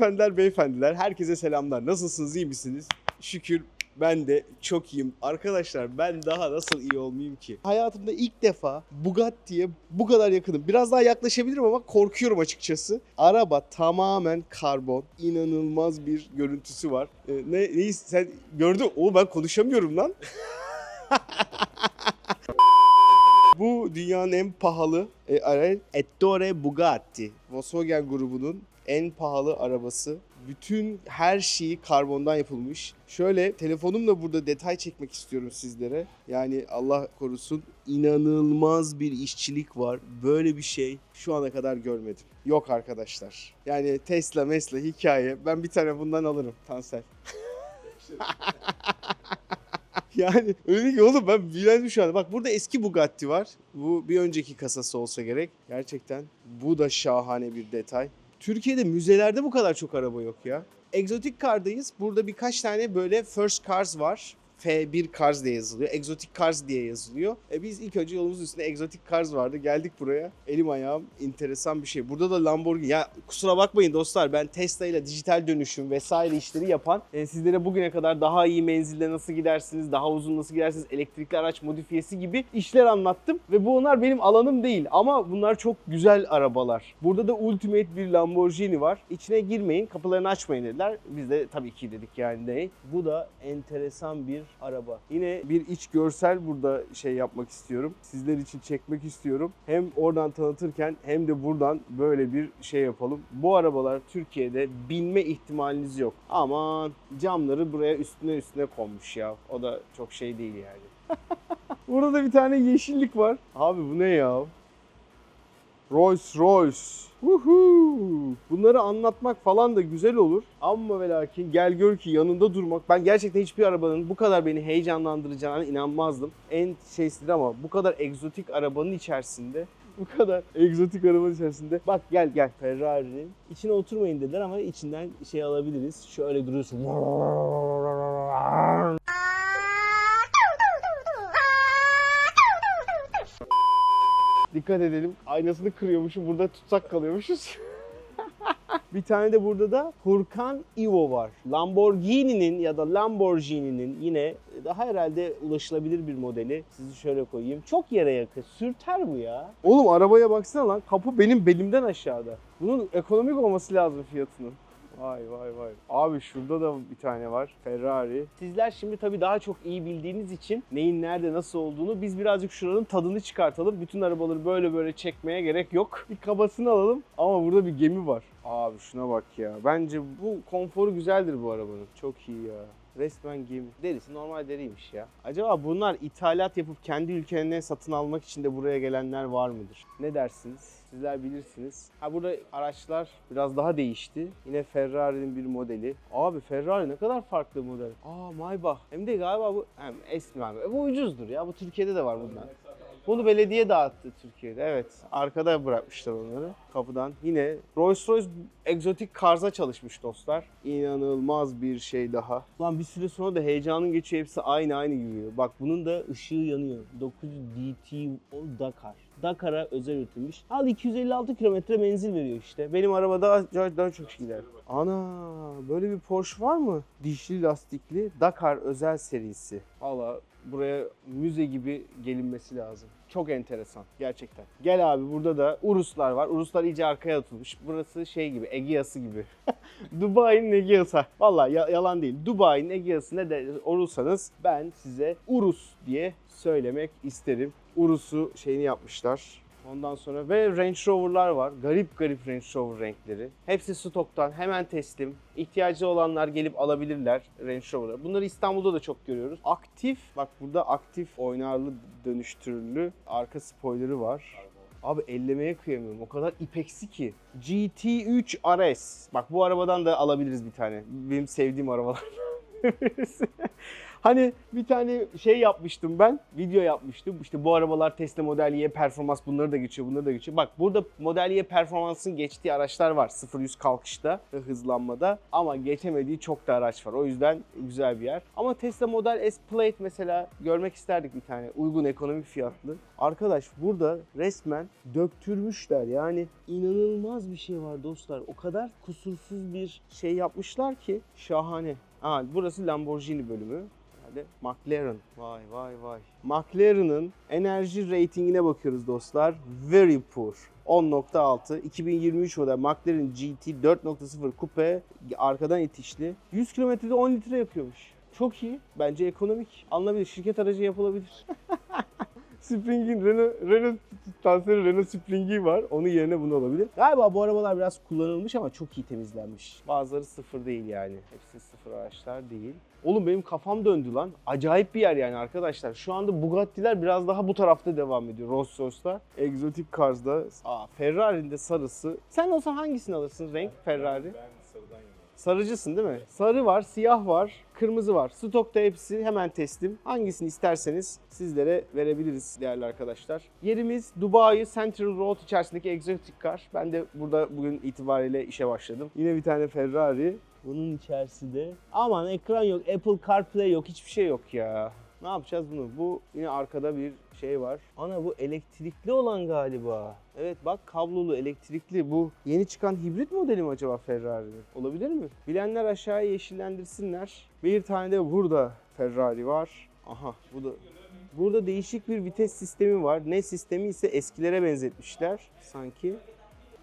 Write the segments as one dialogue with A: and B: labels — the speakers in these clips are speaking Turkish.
A: Hanımefendiler, beyefendiler, herkese selamlar. Nasılsınız, iyi misiniz? Şükür ben de çok iyiyim. Arkadaşlar ben daha nasıl iyi olmayayım ki? Hayatımda ilk defa Bugatti'ye bu kadar yakınım. Biraz daha yaklaşabilirim ama korkuyorum açıkçası. Araba tamamen karbon. İnanılmaz bir görüntüsü var. Ee, ne, neyi sen gördün? O ben konuşamıyorum lan. Bu dünyanın en pahalı e, Ettore Bugatti. Volkswagen grubunun en pahalı arabası. Bütün her şeyi karbondan yapılmış. Şöyle telefonumla burada detay çekmek istiyorum sizlere. Yani Allah korusun inanılmaz bir işçilik var. Böyle bir şey şu ana kadar görmedim. Yok arkadaşlar. Yani Tesla, Mesla hikaye. Ben bir tane bundan alırım Tansel. Yani öyle ki oğlum ben bilendim şu anda. Bak burada eski Bugatti var. Bu bir önceki kasası olsa gerek. Gerçekten bu da şahane bir detay. Türkiye'de müzelerde bu kadar çok araba yok ya. Exotic Car'dayız. Burada birkaç tane böyle First Cars var. F1 Cars diye yazılıyor. Exotic Cars diye yazılıyor. E biz ilk önce yolumuzun üstünde Exotic Cars vardı. Geldik buraya. Elim ayağım enteresan bir şey. Burada da Lamborghini. Ya kusura bakmayın dostlar ben Tesla ile dijital dönüşüm vesaire işleri yapan e, sizlere bugüne kadar daha iyi menzilde nasıl gidersiniz, daha uzun nasıl gidersiniz, elektrikli araç modifiyesi gibi işler anlattım. Ve bu onlar benim alanım değil ama bunlar çok güzel arabalar. Burada da ultimate bir Lamborghini var. İçine girmeyin, kapılarını açmayın dediler. Biz de tabii ki dedik yani ne? Bu da enteresan bir araba. Yine bir iç görsel burada şey yapmak istiyorum. Sizler için çekmek istiyorum. Hem oradan tanıtırken hem de buradan böyle bir şey yapalım. Bu arabalar Türkiye'de binme ihtimaliniz yok. Aman camları buraya üstüne üstüne konmuş ya. O da çok şey değil yani. Burada da bir tane yeşillik var. Abi bu ne ya? Rolls Royce. Woohoo! Bunları anlatmak falan da güzel olur. Ama ve lakin gel gör ki yanında durmak. Ben gerçekten hiçbir arabanın bu kadar beni heyecanlandıracağına inanmazdım. En şeysidir ama bu kadar egzotik arabanın içerisinde bu kadar egzotik arabanın içerisinde. Bak gel gel Ferrari'nin içine oturmayın dediler ama içinden şey alabiliriz. Şöyle duruyorsun. Dikkat edelim. Aynasını kırıyormuşum. Burada tutsak kalıyormuşuz. bir tane de burada da Huracan Evo var. Lamborghini'nin ya da Lamborghini'nin yine daha herhalde ulaşılabilir bir modeli. Sizi şöyle koyayım. Çok yere yakın. Sürter bu ya. Oğlum arabaya baksana lan. Kapı benim belimden aşağıda. Bunun ekonomik olması lazım fiyatının. Vay vay vay. Abi şurada da bir tane var. Ferrari. Sizler şimdi tabii daha çok iyi bildiğiniz için neyin nerede nasıl olduğunu biz birazcık şuranın tadını çıkartalım. Bütün arabaları böyle böyle çekmeye gerek yok. Bir kabasını alalım. Ama burada bir gemi var. Abi şuna bak ya. Bence bu konforu güzeldir bu arabanın. Çok iyi ya. Resmen gemi. Derisi normal deriymiş ya. Acaba bunlar ithalat yapıp kendi ülkelerine satın almak için de buraya gelenler var mıdır? Ne dersiniz? Sizler bilirsiniz. Ha burada araçlar biraz daha değişti. Yine Ferrari'nin bir modeli. Abi Ferrari ne kadar farklı model. Aa Maybach. Hem de galiba bu hem Maybach. Bu ucuzdur ya. Bu Türkiye'de de var bunlar. Bunu belediye dağıttı Türkiye'de. Evet. Arkada bırakmışlar onları kapıdan. Yine Rolls Royce Exotic Cars'a çalışmış dostlar. İnanılmaz bir şey daha. Lan bir süre sonra da heyecanın geçiyor. Hepsi aynı aynı gibi. Bak bunun da ışığı yanıyor. 900 DT Dakar. Dakar'a özel üretilmiş. Al 256 kilometre menzil veriyor işte. Benim araba daha, daha, çok gider. Ana böyle bir Porsche var mı? Dişli lastikli Dakar özel serisi. Valla buraya müze gibi gelinmesi lazım. Çok enteresan gerçekten. Gel abi burada da Uruslar var. Uruslar iyice arkaya atılmış. Burası şey gibi Egeası gibi. Dubai'nin Egeası. Valla ya- yalan değil. Dubai'nin Egeası ne de olursanız ben size Urus diye söylemek isterim. Urus'u şeyini yapmışlar. Ondan sonra ve Range Rover'lar var. Garip garip Range Rover renkleri. Hepsi stoktan hemen teslim. İhtiyacı olanlar gelip alabilirler Range Rover'ı. Bunları İstanbul'da da çok görüyoruz. Aktif, bak burada aktif oynarlı dönüştürülü arka spoilerı var. Abi ellemeye kıyamıyorum. O kadar ipeksi ki. GT3 RS. Bak bu arabadan da alabiliriz bir tane. Benim sevdiğim arabalar. Hani bir tane şey yapmıştım ben, video yapmıştım. İşte bu arabalar Tesla Model Y performans bunları da geçiyor, bunları da geçiyor. Bak burada Model Y performansın geçtiği araçlar var 0-100 kalkışta ve hızlanmada ama geçemediği çok da araç var. O yüzden güzel bir yer. Ama Tesla Model S Plate mesela görmek isterdik bir tane uygun ekonomik fiyatlı. Arkadaş burada resmen döktürmüşler yani inanılmaz bir şey var dostlar. O kadar kusursuz bir şey yapmışlar ki şahane. Aa, burası Lamborghini bölümü. Hadi McLaren. Vay vay vay. McLaren'ın enerji ratingine bakıyoruz dostlar. Very poor. 10.6. 2023 model McLaren GT 4.0 kupe arkadan itişli. 100 kilometrede 10 litre yakıyormuş. Çok iyi. Bence ekonomik. Alınabilir. Şirket aracı yapılabilir. Spring'in Renault, Renault tanseri Renault Spring'i var. Onun yerine bunu alabilir. Galiba bu arabalar biraz kullanılmış ama çok iyi temizlenmiş. Bazıları sıfır değil yani. Hepsi sıfır araçlar değil. Oğlum benim kafam döndü lan. Acayip bir yer yani arkadaşlar. Şu anda Bugatti'ler biraz daha bu tarafta devam ediyor. Rolls Royce'da. Exotic Cars'da. Aa, Ferrari'nin de sarısı. Sen olsa hangisini alırsın renk Ferrari?
B: Ben sarıdan yanayım.
A: Sarıcısın değil mi? Sarı var, siyah var, kırmızı var. Stokta hepsi hemen teslim. Hangisini isterseniz sizlere verebiliriz değerli arkadaşlar. Yerimiz Dubai Central Road içerisindeki Exotic Car. Ben de burada bugün itibariyle işe başladım. Yine bir tane Ferrari. Bunun içerisinde aman ekran yok, Apple CarPlay yok, hiçbir şey yok ya. Ne yapacağız bunu? Bu yine arkada bir şey var. Ana bu elektrikli olan galiba. Evet bak kablolu elektrikli. Bu yeni çıkan hibrit modeli mi acaba Ferrari'nin? Olabilir mi? Bilenler aşağıya yeşillendirsinler. Bir tane de burada Ferrari var. Aha bu da Burada değişik bir vites sistemi var. Ne sistemi ise eskilere benzetmişler sanki.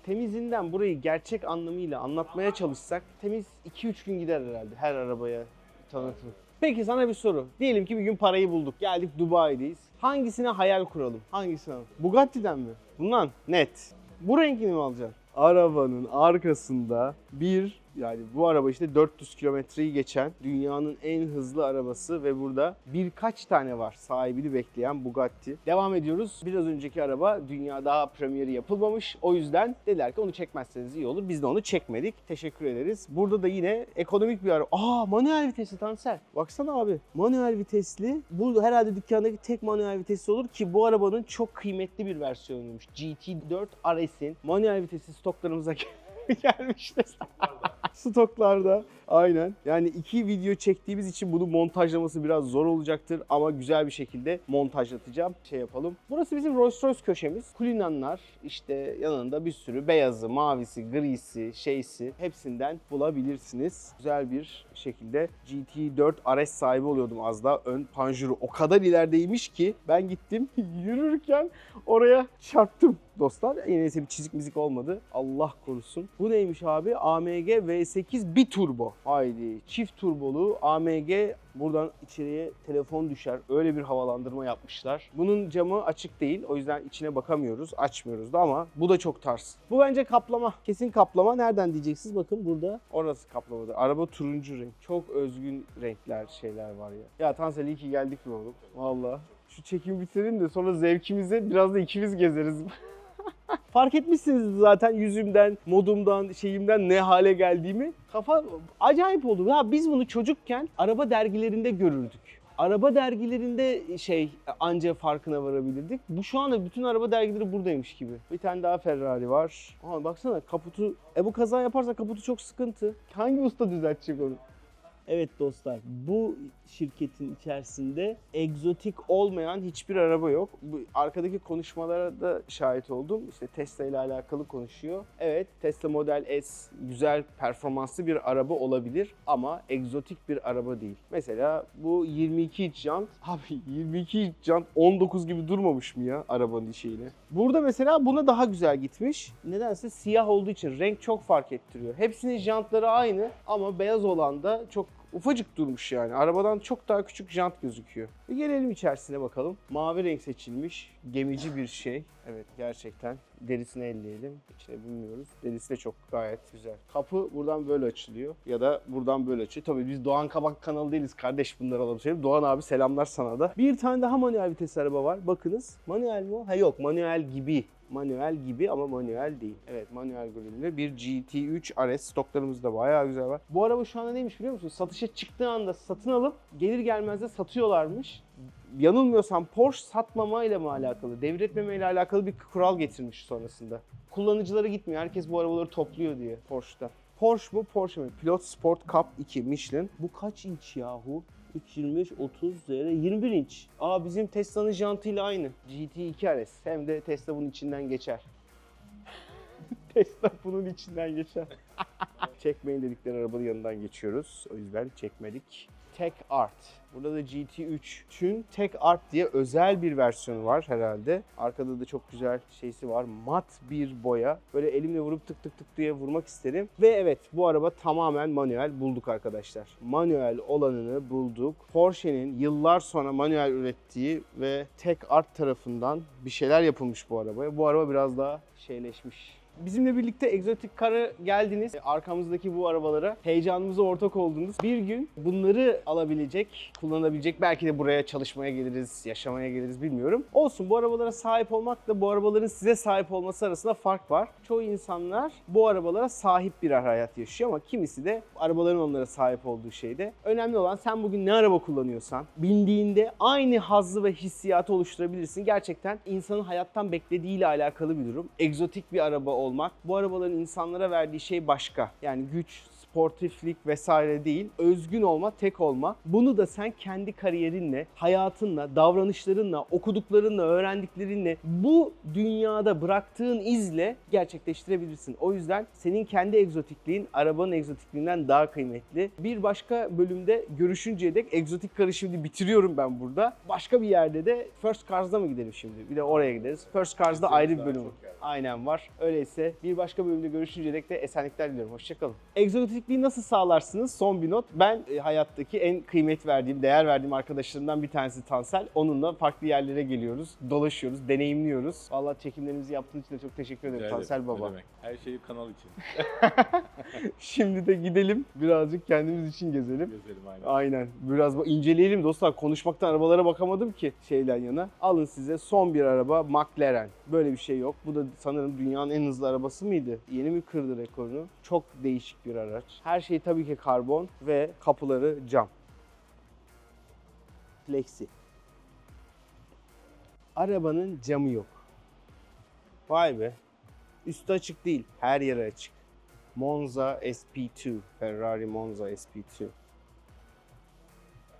A: Temizinden burayı gerçek anlamıyla anlatmaya çalışsak temiz 2-3 gün gider herhalde her arabaya tanıtım. Peki sana bir soru. Diyelim ki bir gün parayı bulduk. Geldik Dubai'deyiz. Hangisine hayal kuralım? Hangisine? Bugatti'den mi? Bundan net. Bu renkini mi alacaksın? Arabanın arkasında bir yani bu araba işte 400 kilometreyi geçen dünyanın en hızlı arabası ve burada birkaç tane var sahibini bekleyen Bugatti. Devam ediyoruz. Biraz önceki araba dünya daha premieri yapılmamış. O yüzden dediler ki onu çekmezseniz iyi olur. Biz de onu çekmedik. Teşekkür ederiz. Burada da yine ekonomik bir araba. Aa manuel vitesli Tansel. Baksana abi. Manuel vitesli. Bu herhalde dükkandaki tek manuel vitesli olur ki bu arabanın çok kıymetli bir versiyonuymuş. GT4 RS'in manuel vitesi stoklarımıza gelmiştir. Stoklarda aynen. Yani iki video çektiğimiz için bunu montajlaması biraz zor olacaktır ama güzel bir şekilde montajlatacağım. Şey yapalım. Burası bizim Rolls Royce köşemiz. Kulinanlar işte yanında bir sürü beyazı, mavisi, grisi, şeysi hepsinden bulabilirsiniz. Güzel bir şekilde GT4 RS sahibi oluyordum az daha. Ön panjuru o kadar ilerideymiş ki ben gittim yürürken oraya çarptım dostlar. Neyse bir çizik mizik olmadı. Allah korusun. Bu neymiş abi? AMG V8 bir turbo. Haydi çift turbolu AMG buradan içeriye telefon düşer. Öyle bir havalandırma yapmışlar. Bunun camı açık değil. O yüzden içine bakamıyoruz. Açmıyoruz da ama bu da çok tarz. Bu bence kaplama. Kesin kaplama. Nereden diyeceksiniz? Bakın burada. Orası kaplamadır. Araba turuncu renk. Çok özgün renkler şeyler var ya. Ya Tansel iyi ki geldik mi oğlum? Valla. Şu çekimi bitirelim de sonra zevkimize biraz da ikimiz gezeriz. Fark etmişsiniz zaten yüzümden, modumdan, şeyimden ne hale geldiğimi. Kafa acayip oldu. Ya biz bunu çocukken araba dergilerinde görürdük. Araba dergilerinde şey anca farkına varabilirdik. Bu şu anda bütün araba dergileri buradaymış gibi. Bir tane daha Ferrari var. Aha baksana kaputu. E bu kaza yaparsa kaputu çok sıkıntı. Hangi usta düzeltecek onu? Evet dostlar bu şirketin içerisinde egzotik olmayan hiçbir araba yok. Bu arkadaki konuşmalara da şahit oldum. İşte Tesla ile alakalı konuşuyor. Evet Tesla Model S güzel performanslı bir araba olabilir ama egzotik bir araba değil. Mesela bu 22 inç jant. Abi 22 inç jant 19 gibi durmamış mı ya arabanın şeyine? Burada mesela buna daha güzel gitmiş. Nedense siyah olduğu için renk çok fark ettiriyor. Hepsinin jantları aynı ama beyaz olan da çok ufacık durmuş yani. Arabadan çok daha küçük jant gözüküyor. Bir gelelim içerisine bakalım. Mavi renk seçilmiş. Gemici bir şey. Evet gerçekten. Derisini elleyelim. İçine bilmiyoruz. Derisi de çok gayet güzel. Kapı buradan böyle açılıyor. Ya da buradan böyle açılıyor. Tabii biz Doğan Kabak kanalı değiliz kardeş bunları alalım. söyleyeyim. Doğan abi selamlar sana da. Bir tane daha manuel vites araba var. Bakınız. Manuel mi o? Ha yok manuel gibi Manuel gibi ama manuel değil. Evet manuel grille bir GT3 RS stoklarımızda bayağı güzel var. Bu araba şu anda neymiş biliyor musun? Satışa çıktığı anda satın alıp gelir gelmez de satıyorlarmış. Yanılmıyorsam Porsche satmamayla mı alakalı, devretmemeyle alakalı bir kural getirmiş sonrasında. Kullanıcılara gitmiyor. Herkes bu arabaları topluyor diye Porsche'da. Porsche mu Porsche mi? Pilot Sport Cup 2 Michelin. Bu kaç inç yahu? 325, 30, ZR 21 inç. Aa bizim Tesla'nın jantıyla aynı. GT2 RS. Hem de Tesla bunun içinden geçer. Tesla bunun içinden geçer. Çekmeyin dedikleri arabanın yanından geçiyoruz. O yüzden çekmedik. Tech Art. Burada da GT3'ün Tech Art diye özel bir versiyonu var herhalde. Arkada da çok güzel şeysi var. Mat bir boya. Böyle elimle vurup tık tık tık diye vurmak isterim. Ve evet bu araba tamamen manuel bulduk arkadaşlar. Manuel olanını bulduk. Porsche'nin yıllar sonra manuel ürettiği ve Tech Art tarafından bir şeyler yapılmış bu arabaya. Bu araba biraz daha şeyleşmiş. Bizimle birlikte egzotik kara geldiniz. Arkamızdaki bu arabalara heyecanımıza ortak oldunuz. Bir gün bunları alabilecek, kullanabilecek, belki de buraya çalışmaya geliriz, yaşamaya geliriz bilmiyorum. Olsun bu arabalara sahip olmakla bu arabaların size sahip olması arasında fark var. Çoğu insanlar bu arabalara sahip birer hayat yaşıyor ama kimisi de arabaların onlara sahip olduğu şeyde. Önemli olan sen bugün ne araba kullanıyorsan bindiğinde aynı hazzı ve hissiyatı oluşturabilirsin. Gerçekten insanın hayattan beklediğiyle alakalı bir durum. Egzotik bir araba olmak. Bu arabaların insanlara verdiği şey başka. Yani güç, sportiflik vesaire değil. Özgün olma, tek olma. Bunu da sen kendi kariyerinle, hayatınla, davranışlarınla, okuduklarınla, öğrendiklerinle bu dünyada bıraktığın izle gerçekleştirebilirsin. O yüzden senin kendi egzotikliğin arabanın egzotikliğinden daha kıymetli. Bir başka bölümde görüşünceye dek egzotik karı şimdi bitiriyorum ben burada. Başka bir yerde de First Cars'da mı gidelim şimdi? Bir de oraya gideriz. First Cars'da ayrı bir bölüm. Aynen var. Öyleyse bir başka bölümde görüşünceye dek de esenlikler diliyorum. Hoşçakalın. Egzotikliği nasıl sağlarsınız? Son bir not. Ben e, hayattaki en kıymet verdiğim, değer verdiğim arkadaşlarımdan bir tanesi Tansel. Onunla farklı yerlere geliyoruz, dolaşıyoruz, deneyimliyoruz. Vallahi çekimlerimizi yaptığın için de çok teşekkür ederim
B: Rica
A: Tansel
B: ederim, ne
A: Baba.
B: demek. Her şeyi kanal için
A: Şimdi de gidelim birazcık kendimiz için gezelim.
B: gezelim aynen.
A: Aynen. Biraz inceleyelim dostlar. Konuşmaktan arabalara bakamadım ki şeyden yana. Alın size son bir araba McLaren. Böyle bir şey yok. Bu da sanırım dünyanın en hızlı arabası mıydı? Yeni mi kırdı rekorunu? Çok değişik bir araç. Her şey tabii ki karbon ve kapıları cam. Flexi. Arabanın camı yok. Vay be. Üstü açık değil. Her yere açık. Monza SP2. Ferrari Monza SP2.